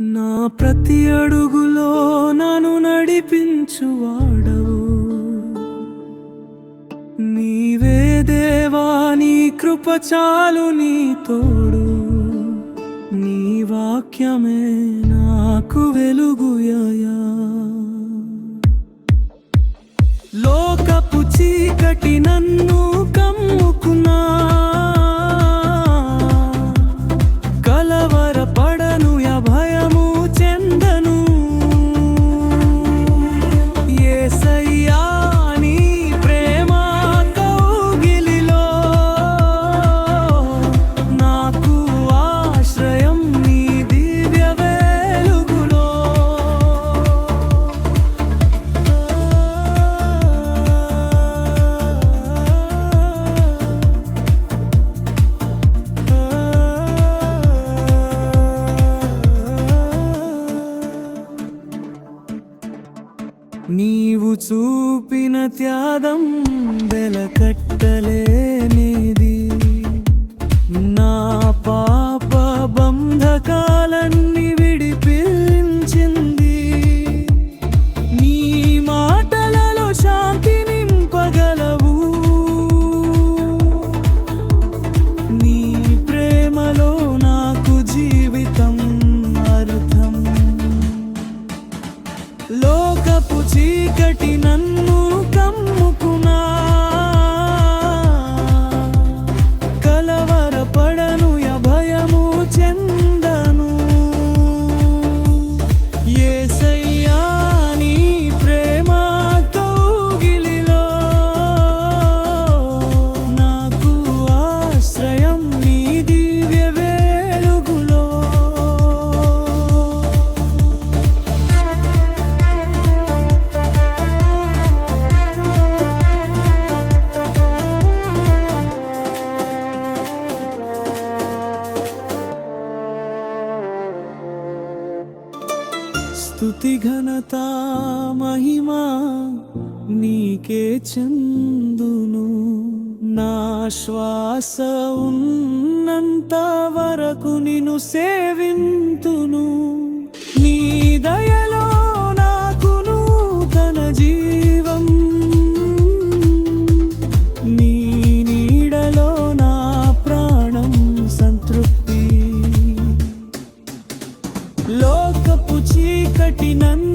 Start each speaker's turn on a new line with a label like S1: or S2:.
S1: నా ప్రతి అడుగులో నన్ను నడిపించువాడవు. నీవే దేవా నీ కృప నీ తోడు. నీ వాక్యమే నాకు వెలుగుయా లోకపు చీకటి నన్ను కమ్ముకున్నా. నీవు చూపిన త్యాగం వెలకట్టలేనిది. నా చీకటి స్తుతి ఘనత మహిమా నీకే చందును. నా శ్వాస ఉన్నంత వరకు నిన్ను సేవింతును. లోకపు నన్ను